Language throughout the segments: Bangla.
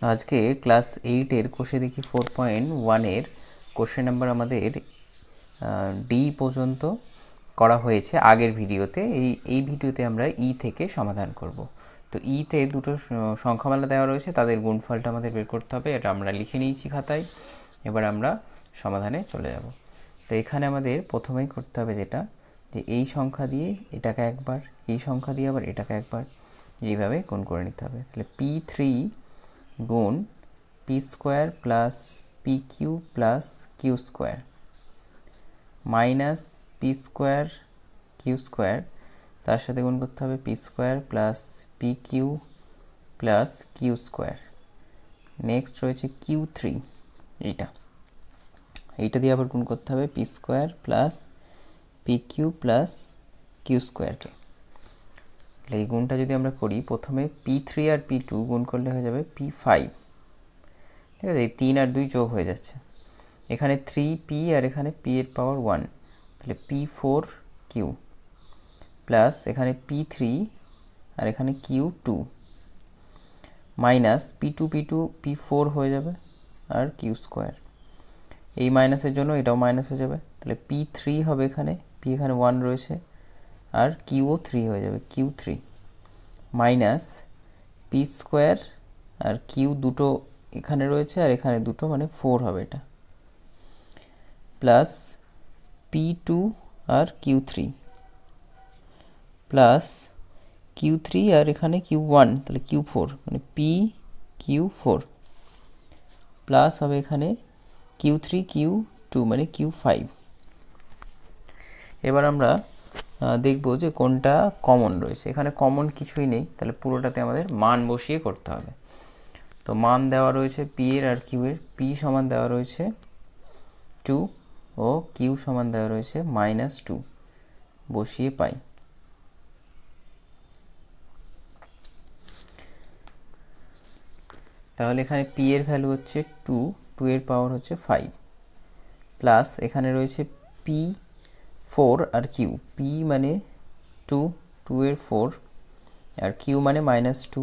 আজকে ক্লাস এইটের কোষে দেখি ফোর পয়েন্ট ওয়ানের কোশ্চেন নাম্বার আমাদের ডি পর্যন্ত করা হয়েছে আগের ভিডিওতে। এই এই ভিডিওতে আমরা ই থেকে সমাধান করব। তো ইতে দুটো স- সংখ্যামালা দেওয়া রয়েছে, তাদের গুণফলটা আমাদের বের করতে হবে, এটা আমরা লিখে নিয়েছি খাতায়। এবার আমরা সমাধানে চলে যাব। তো এখানে আমাদের প্রথমেই করতে হবে যেটা, যে এই সংখ্যা দিয়ে এটাকে একবার, এই সংখ্যা দিয়ে আবার এটাকে একবার, এইভাবে গুণ করে নিতে হবে। তাহলে পি থ্রি গুণ P square plus P Q plus Q square minus P square Q square, তার সাথে গুণ করতে হবে P square plus P Q plus Q square. Next রয়েছে কিউ থ্রি, এইটা। এইটা দিয়ে আবার গুণ করতে হবে P square plus P Q plus Q স্কোয়ারকে। তাহলে এই গুণটা যদি আমরা করি, প্রথমে পি থ্রি আর পি টু গুণ করলে হয়ে যাবে পি ফাইভ ঠিক আছে, এই তিন আর দুই যোগ হয়ে যাচ্ছে। এখানে থ্রি পি আর এখানে পি এর পাওয়ার ওয়ান তাহলে পি ফোর কিউ প্লাস এখানে পি থ্রি আর এখানে Q two minus P two P two P four হয়ে যাবে আর কিউ স্কোয়ার এই মাইনাসের জন্য এটাও মাইনাস হয়ে যাবে। তাহলে পি থ্রি হবে এখানে পি এখানে ওয়ান রয়েছে। আর কিউও থ্রি হয়ে যাবে, Q three. Minus P square আর কিউ দুটো এখানে রয়েছে আর এখানে দুটো মানে ফোর হবে এটা। প্লাস পি টু আর Q three. Plus Q three আর এখানে কিউ ওয়ান, তাহলে কিউ ফোর মানে পি, কিউ ফোর। প্লাস হবে এখানে কিউ থ্রি, কিউ টু মানে কিউ ফাইভ। এবার আমরা দেখব যে কোনটা কমন রয়েছে। এখানে কমন কিছুই নেই, তাহলে পুরোটাতে আমাদের মান বসিয়ে করতে হবে। তো মান দেওয়া রয়েছে পি এর আর কিউ এর। পি সমান দেওয়া রয়েছে টু ও কিউ সমান দেওয়া রয়েছে মাইনাস টু বসিয়ে পাই। তাহলে এখানে পি এর ভ্যালু হচ্ছে টু টু এর পাওয়ার হচ্ছে ফাইভ প্লাস এখানে রয়েছে পি ফোর আর কিউ, পি মানে টু টু এর ফোর, আর কিউ মানে মাইনাস টু,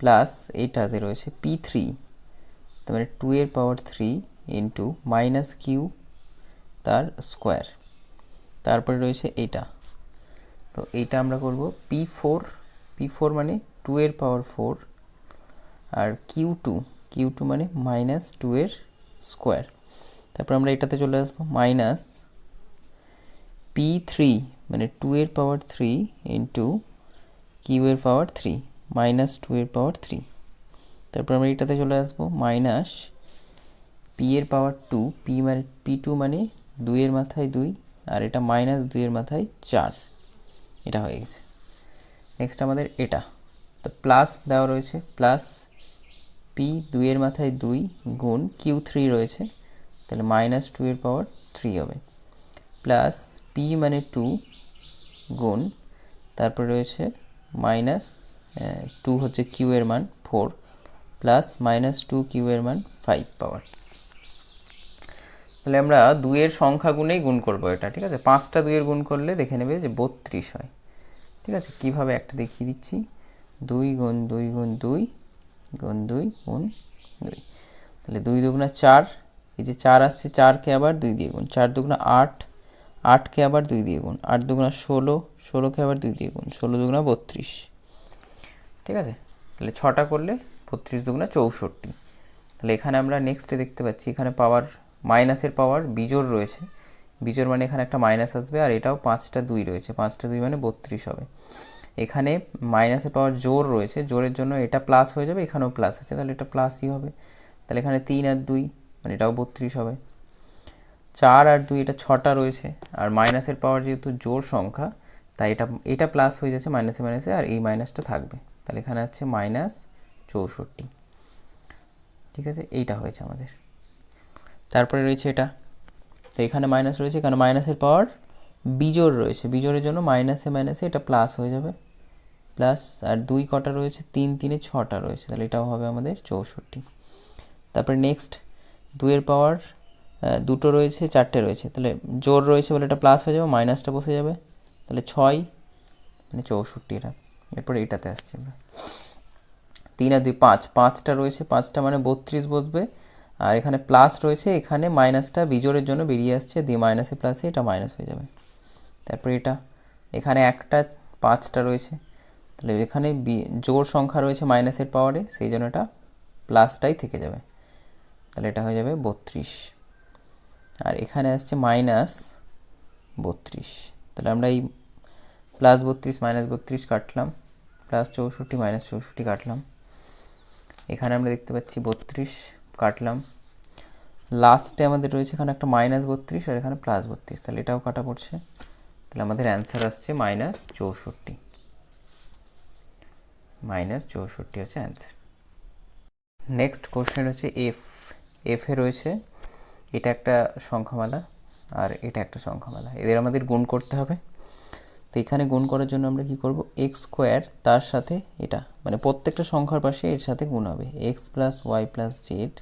প্লাস এইটাতে রয়েছে পি থ্রি, তার মানে টু এর power three into minus Q তার স্কোয়ার, তারপরে রয়েছে এইটা তো এইটা আমরা করব পি ফোর পি ফোর মানে টু এর পাওয়ার ফোর, আর কিউ টু কিউ টু মানে মাইনাস টু এর স্কোয়ার, তারপর আমরা এটাতে চলে আসব মাইনাস পি থ্রি মানে টু এর পাওয়ার থ্রি ইন্টু কিউ এর পাওয়ার থ্রি মাইনাস টু এর পাওয়ার থ্রি তারপর আমরা এটাতে চলে আসব মাইনাস পি এর পাওয়ার টু পি মানে পি টু মানে দুইয়ের মাথায় দুই, আর এটা মাইনাস দুইয়ের মাথায় চার। এটা হয়ে গেছে। নেক্সট আমাদের এটা। তো প্লাস দেওয়া রয়েছে প্লাস পি দুইয়ের মাথায় দুই গুণ কিউ থ্রি রয়েছে, তাহলে মাইনাস টু এর পাওয়ার থ্রি হবে। প্লাস পি মানে টু গুণ, তারপরে রয়েছে মাইনাস টু হচ্ছে কিউ এর মান four plus minus two Q এর মান ফাইভ পাওয়ার। তাহলে আমরা দুইয়ের সংখ্যা গুণেই গুণ করব এটা, ঠিক আছে? পাঁচটা দুইয়ের গুণ করলে দেখে নেবে যে বত্রিশ হয়। ঠিক আছে? কীভাবে একটা দেখিয়ে দিচ্ছি? দুই গুণ দুই গুণ দুই গুণ দুই গুণ দুই। তাহলে দুই দুগুণা চার, এই যে চার আসছে, চারকে আবার দুই দিয়ে গুণ। চার দুগুণা আট আটকে আবার দুই দিয়ে গুণ। আট দুগুণা ষোলো, ষোলোকে আবার দুই দিয়ে গুণ। ষোলো দুগুণা বত্রিশ। ঠিক আছে? তাহলে ছটা করলে বত্রিশ দুগুণা চৌষট্টি। তাহলে এখানে আমরা নেক্সটে দেখতে পাচ্ছি, এখানে পাওয়ার মাইনাসের পাওয়ার বিজোড় রয়েছে। বিজোড় মানে এখানে একটা মাইনাস আসবে, আর এটাও পাঁচটা দুই রয়েছে। পাঁচটা দুই মানে বত্রিশ হবে। এখানে মাইনাসের পাওয়ার জোর রয়েছে। জোরের জন্য এটা প্লাস হয়ে যাবে, এখানেও প্লাস আছে। তাহলে এটা প্লাসই হবে। তাহলে এখানে তিন আর দুই মানে এটাও বত্রিশ হবে। চার আর দুই, এটা ছটা রয়েছে। আর মাইনাসের পাওয়ার যেহেতু জোর সংখ্যা, তাই এটা এটা প্লাস হয়ে যাচ্ছে মাইনাসে মাইনাসে আর এই মাইনাসটা থাকবে। তাহলে এখানে আছে মাইনাস চৌষট্টি। ঠিক আছে? এইটা হয়েছে আমাদের। তারপরে রয়েছে এটা। তো এখানে মাইনাস রয়েছে কারণ মাইনাসের পাওয়ার বিজোড় রয়েছে। বিজোড়ের জন্য মাইনাসে মাইনাসে এটা প্লাস হয়ে যাবে। প্লাস আর দুই কটা রয়েছে, তিন, তিনে ছটা রয়েছে। তাহলে এটাও হবে আমাদের চৌষট্টি। তারপরে নেক্সট দুইয়ের পাওয়ার দুটো রয়েছে, চারটে রয়েছে। তাহলে জোর রয়েছে বলে এটা প্লাস হয়ে যাবে মাইনাসটা বসে যাবে। তাহলে ছয় মানে চৌষট্টি এটা। এরপরে এটাতে আসছে আমরা। তিন আর দুই, পাঁচ। পাঁচটা রয়েছে, পাঁচটা মানে বত্রিশ বসবে। আর এখানে প্লাস রয়েছে, এখানে মাইনাসটা বিজোড়ের জন্য বেরিয়ে আসছে। দিয়ে মাইনাসে প্লাসে এটা মাইনাস হয়ে যাবে। তারপরে এটা, এখানে একটা, পাঁচটা রয়েছে। তাহলে এখানে বি- জোড় সংখ্যা রয়েছে মাইনাসের পাওয়ারে সেই জন্য এটা প্লাসটাই থেকে যাবে। তাহলে এটা হয়ে যাবে বত্রিশ। আর এখানে আসছে মাইনাস বত্রিশ। তাহলে আমরা এই প্লাস বত্রিশ মাইনাস বত্রিশ কাটলাম। প্লাস চৌষট্টি মাইনাস চৌষট্টি কাটলাম। এখানে আমরা দেখতে পাচ্ছি বত্রিশ, কাটলাম। লাস্টে আমাদের রয়েছে এখানে একটা মাইনাস বত্রিশ আর এখানে প্লাস বত্রিশ। তাহলে এটাও কাটা পড়ছে। তাহলে আমাদের অ্যান্সার আসছে মাইনাস চৌষট্টি। মাইনাস চৌষট্টি হচ্ছে অ্যান্সার নেক্সট কোশ্চেন হচ্ছে এফ এফে রয়েছে এটা একটা সংখ্যামালা আর এটা একটা সংখ্যামালা। এদের আমাদের গুণ করতে হবে। তো এখানে গুণ করার জন্য আমরা কি করব? এক্স স্কোয়ার তার সাথে এটা মানে প্রত্যেকটা সংখ্যার পাশে এর সাথে গুণ হবে। X plus Y plus Z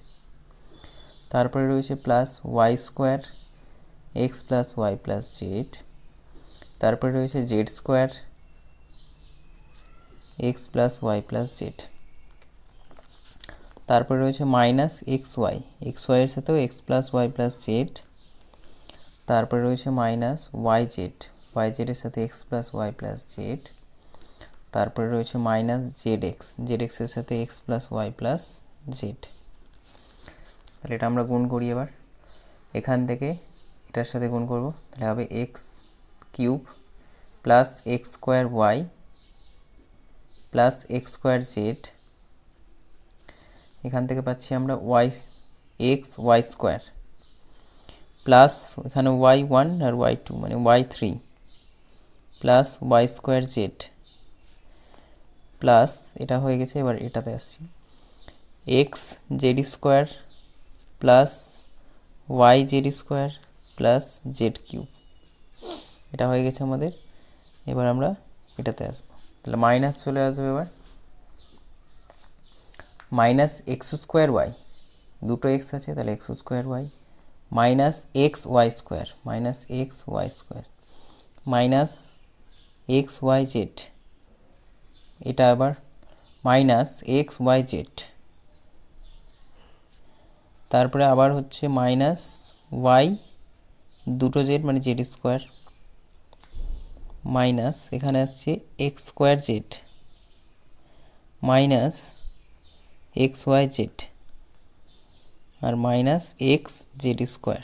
তারপরে রয়েছে plus Y square X plus Y plus Z তারপরে রয়েছে Z square X plus Y plus Z তারপরে রয়েছে মাইনাস এক্স ওয়াই এক্স ওয়াইয়ের সাথেও X plus Y plus Z তারপরে রয়েছে মাইনাস ওয়াই জেড ওয়াই জেডের সাথে X plus Y plus Z তারপরে রয়েছে মাইনাস জেড এক্স জেড এক্সের সাথে X plus Y plus Z তাহলে এটা আমরা গুণ করি এবার। এখান থেকে এটার সাথে গুণ করব। তাহলে হবে X cube plus X square Y plus X square Z এখান থেকে পাচ্ছি আমরা Y X Y square plus এখানে ওয়াই ওয়ান আর ওয়াই টু মানে Y three plus Y square Z plus এটা হয়ে গেছে, এবার এটাতে আসছি। X Z square plus Y Z square plus Z cube এটা হয়ে গেছে আমাদের। এবার আমরা এটাতে আসব। তাহলে মাইনাস চলে আসবে এবার। Minus X square Y. দুটো এক্স আছে, তাহলে X square Y. Minus X Y square, minus X Y square. Minus X Y Z. এটা আবার মাইনাস এক্স ওয়াই জেড। তারপরে আবার হচ্ছে মাইনাস ওয়াই দুটো জেড মানে জেড স্কোয়ার। মাইনাস, এখানে আসছে X square Z. Minus X Y Z আর মাইনাস এক্স জেড স্কোয়ার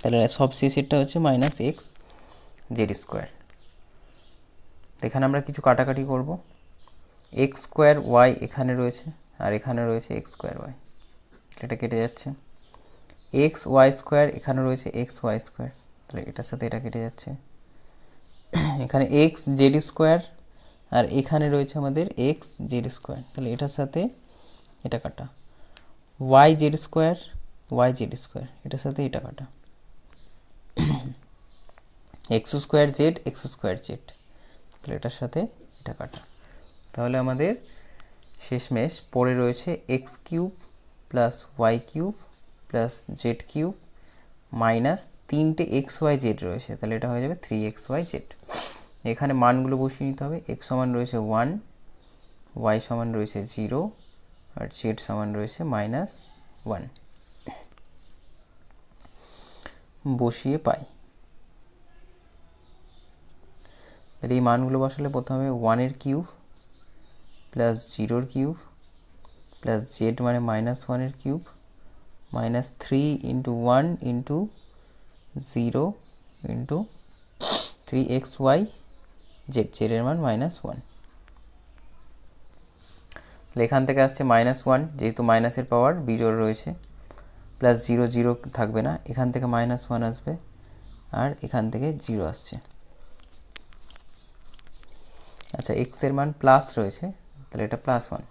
তাহলে সব শেষেরটা হচ্ছে মাইনাস এক্স জেড স্কোয়ার এখানে আমরা কিছু কাটাকাটি করব। এক্স স্কোয়ার ওয়াই এখানে রয়েছে আর এখানে রয়েছে এক্স স্কোয়ার ওয়াই এটা কেটে যাচ্ছে। এক্স ওয়াই স্কোয়ার এখানে রয়েছে এক্স ওয়াই স্কোয়ার তাহলে এটার সাথে এটা কেটে যাচ্ছে। এখানে এক্স জেড স্কোয়ার আর এখানে রয়েছে আমাদের এক্স জেড স্কোয়ার তাহলে এটার সাথে এটা কাটা। Y Z square Y Z square এটার সাথে এটা কাটা। X square Z X square Z তাহলে এটার সাথে এটা কাটা। তাহলে আমাদের শেষমেশ পড়ে রয়েছে X cube plus Y cube plus Z cube minus তিনটে এক্স ওয়াই জেড রয়েছে। তাহলে এটা হয়ে যাবে থ্রি এক্স ওয়াই জেড এখানে মানগুলো বসিয়ে নিতে হবে এক্স সমান রয়েছে ওয়ান ওয়াই সমান রয়েছে জিরো আর জেড সমান রয়েছে মাইনাস ওয়ান বসিয়ে পাই। এই মানগুলো বসালে প্রথমে ওয়ানের কিউব প্লাস জিরোর কিউব প্লাস জেড মানে মাইনাস ওয়ানের cube minus three into one into zero into three X Y Z জেডের মান মাইনাস ওয়ান তাহলে এখান থেকে আসছে মাইনাস ওয়ান যেহেতু মাইনাসের পাওয়ার বিজোড় রয়েছে প্লাস জিরো জিরো থাকবে না, এখান থেকে মাইনাস ওয়ান আসবে, আর এখান থেকে জিরো আসছে। আচ্ছা এক্সের মান প্লাস রয়েছে, তাহলে এটা প্লাস ওয়ান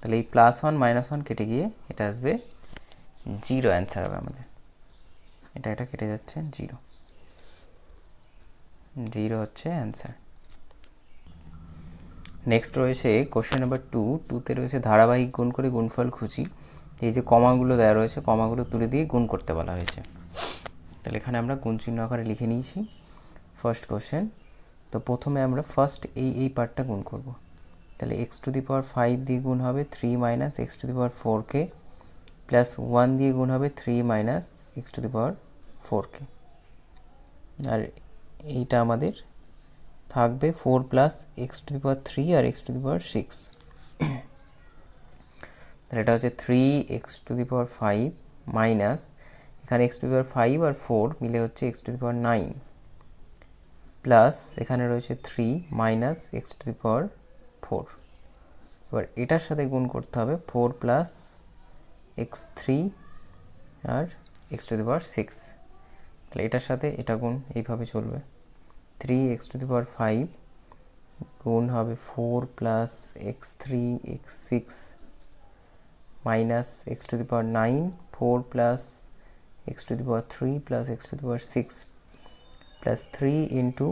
তাহলে এই প্লাস ওয়ান মাইনাস ওয়ান কেটে গিয়ে এটা আসবে জিরো অ্যান্সার হবে আমাদের। এটা এটা কেটে যাচ্ছে জিরো জিরো হচ্ছে অ্যান্সার নেক্সট রয়েছে কোশ্চেন নাম্বার টু টুতে রয়েছে ধারাবাহিক গুণ করে গুণফল খুঁজি। এই যে কমাগুলো দেওয়া রয়েছে, কমাগুলো তুলে দিয়ে গুণ করতে বলা হয়েছে। তাহলে এখানে আমরা গুণ চিহ্ন আকারে লিখে নিয়েছি। ফার্স্ট কোশ্চেন তো প্রথমে আমরা ফার্স্ট এই এই পার্টটা গুণ করব। তাহলে X to the power five দিয়ে গুণ হবে three minus X to the power ফোরকে প্লাস ওয়ান দিয়ে গুণ হবে three minus X to the power ফোরকে আর এইটা আমাদের থাকবে four plus X to the power three R X to the power six তাহলে এটা হচ্ছে three X to the power five minus এখানে X to the power five R four মিলে হচ্ছে X to the power nine plus এখানে রয়েছে three minus x to the power four এবার এটার সাথে গুণ করতে হবে four plus x three R x to the power six তাহলে এটার সাথে এটা গুণ এইভাবে চলবে। Three x to the power five গুণ হবে four plus x three x six minus x to the power nine four plus x to the power three plus x to the power six plus three into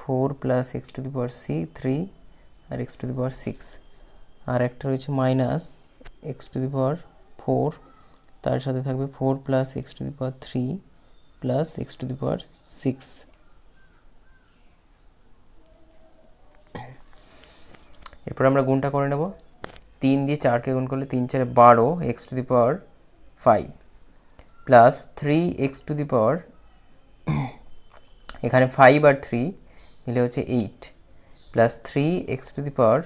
four plus x to the power C three R x to the power six আর একটা রয়েছে minus x to the power four তার সাথে থাকবে four plus x to the power three plus x to the power six এরপর আমরা গুণটা করে নেব। তিন দিয়ে চারকে গুণ করলে তিন চারে বারো x to the power five plus three x to the power এখানে ফাইভ আর থ্রি মিলে হচ্ছে eight plus three x to the power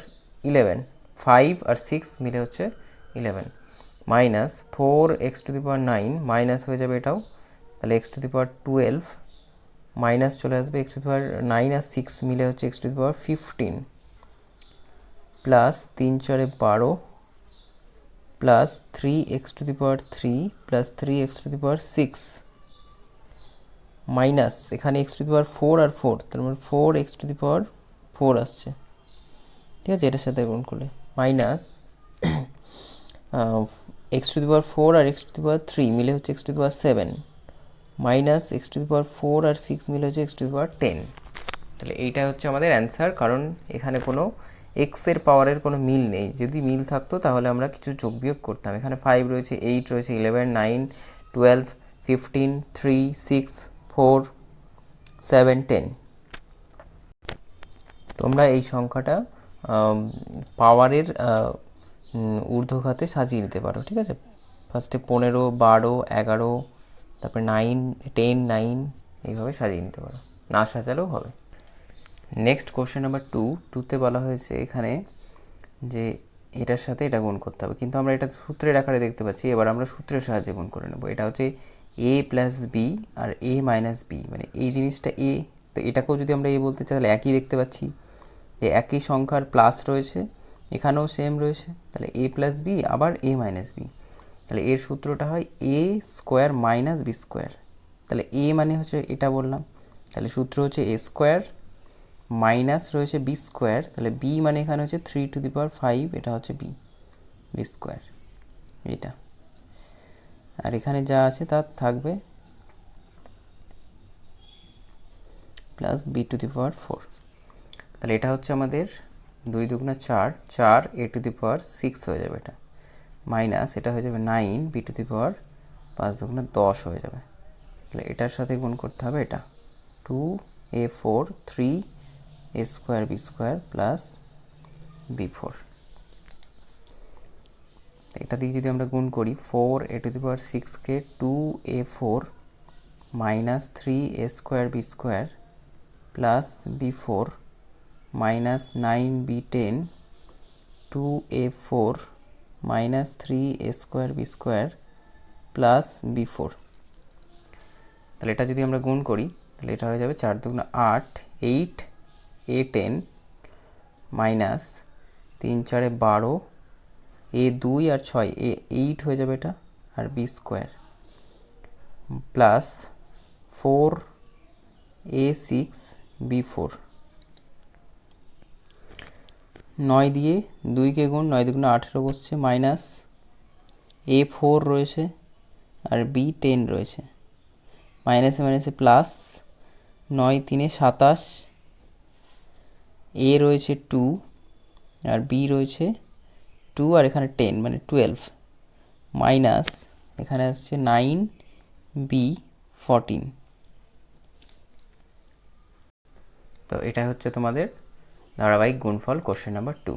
eleven five R six মিলে হচ্ছে eleven minus four x to the power nine minus হয়ে যাবে এটাও তাহলে x to the power twelve minus চলে আসবে x to the power nine R six মিলে হচ্ছে x to the power fifteen plus তিন চারে বারো plus three x to the power three plus three x to the power six minus এখানে x to the power four R four তার মানে four x to the power four আসছে ঠিক আছে এটার সাথে গুণ করলে minus x to the power four R x to the power three মিলে হচ্ছে x to the power seven minus x to the power four R six মিলে হচ্ছে x to the power ten. তাহলে এইটা হচ্ছে আমাদের অ্যান্সার, কারণ এখানে কোনো এক্সের পাওয়ারের কোনো মিল নেই। যদি মিল থাকতো তাহলে আমরা কিছু যোগ বিয়োগ করতাম। এখানে ফাইভ রয়েছে এইট রয়েছে eleven nine twelve fifteen three six four seven ten তোমরা এই সংখ্যাটা পাওয়ারের ঊর্ধ্বঘাতে সাজিয়ে নিতে পারো, ঠিক আছে? ফার্স্টে পনেরো, বারো, এগারো তারপরে নাইন টেন নাইন এইভাবে সাজিয়ে নিতে পারো। না সাজালেও হবে। নেক্সট কোশ্চেন নাম্বার টু টুতে বলা হয়েছে এখানে যে এটার সাথে এটা গুণ করতে হবে। কিন্তু আমরা এটা সূত্রের আকারে দেখতে পাচ্ছি, এবার আমরা সূত্রের সাহায্যে গুণ করে নেব। এটা হচ্ছে এ প্লাস বি আর এ মাইনাস বি মানে এই জিনিসটা এ তো এটাকেও যদি আমরা এ বলতে চাই, তাহলে একই দেখতে পাচ্ছি যে একই সংখ্যার প্লাস রয়েছে, এখানেও সেম রয়েছে, তাহলে এ প্লাস বি আবার এ মাইনাস বি তাহলে এর সূত্রটা হয় A square minus B square. তাহলে এ মানে হচ্ছে এটা বললাম। তাহলে সূত্র হচ্ছে এ স্কোয়ার মাইনাস রয়েছে বি স্কোয়ার। তাহলে বি মানে এখানে হচ্ছে three to the power five এটা হচ্ছে বি বি স্কোয়ার। এটা আর এখানে যা আছে তা থাকবে plus B to the power four তাহলে এটা হচ্ছে আমাদের দুই দুগুণা চার চার এ টু দি পাওয়ার সিক্স হয়ে যাবে এটা। মাইনাস, এটা হয়ে যাবে nine B to the power পাঁচ দুগুণা দশ হয়ে যাবে। তাহলে এটার সাথে গুণ করতে হবে এটা। Two A four, three A square, B square plus B four. এটা দিয়ে যদি আমরা গুণ করি, four A to the power সিক্সকে two A four minus three A square, B square plus B four minus nine B ten two A four minus three A square B square plus B four. তাহলে এটা যদি আমরা গুণ করি, তাহলে এটা হয়ে যাবে চার দুগুণ আট, এইট, এ টেন মাইনাস তিন চারে বারো, এ দুই আর ছয়, এ এইট হয়ে যাবে এটা আর B square plus four, A six, B four. নয় দিয়ে দুইকে গুণ, নয় দুগুণ আঠেরো বসছে, মাইনাস এ ফোর রয়েছে আর বি টেন রয়েছে। মাইনাসে মাইনাসে প্লাস নয় তিনে সাতাশ, এ রয়েছে টু আর বি রয়েছে টু আর এখানে টেন মানে টুয়েলভ। মাইনাস এখানে আসছে নাইন, বি ফরটিন। তো এটা হচ্ছে তোমাদের ধারাবাহিক গুণফল কোশ্চেন নাম্বার টু